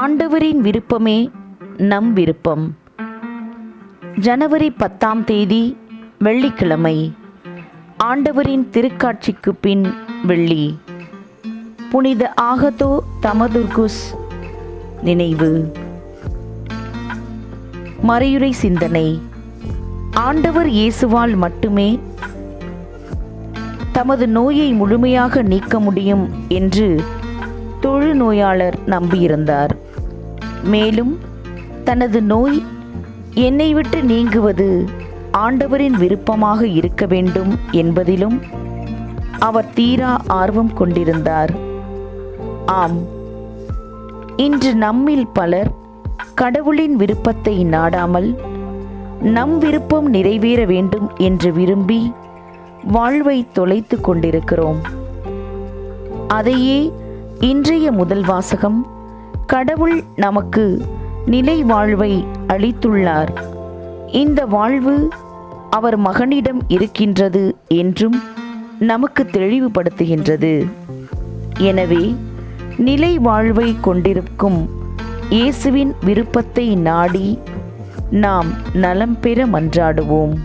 ஆண்டவரின் விருப்பமே நம் விருப்பம். ஜனவரி பத்தாம் தேதி வெள்ளிக்கிழமை. ஆண்டவரின் திருக்காட்சிக்கு பின் வெள்ளி. புனித ஆகதோ தமதுர்குஸ் நினைவு. மறையுரை சிந்தனை. ஆண்டவர் இயேசுவால் மட்டுமே தமது நோயை முழுமையாக நீக்க முடியும் என்று தொழுநோயாளர் நம்பியிருந்தார். மேலும் தனது நோய் என்னை விட்டு நீங்குவது ஆண்டவரின் விருப்பமாக இருக்க வேண்டும் என்பதிலும் அவர் தீரா ஆர்வம் கொண்டிருந்தார். ஆம். இன்று நம்மில் பலர் கடவுளின் விருப்பத்தை நாடாமல் நம் விருப்பம் நிறைவேற வேண்டும் என்று விரும்பி வாழ்வை தொலைத்து கொண்டிருக்கிறோம். அதையே இன்றைய முதல் வாசகம் கடவுள் நமக்கு நிலை வாழ்வை அளித்துள்ளார். இந்த வாழ்வு அவர் மகனிடம் இருக்கின்றது என்றும் நமக்கு தெளிவுபடுத்துகின்றது. எனவே நிலை வாழ்வை கொண்டிருக்கும் இயேசுவின் விருப்பத்தை நாடி நாம் நலம் பெற மன்றாடுவோம்.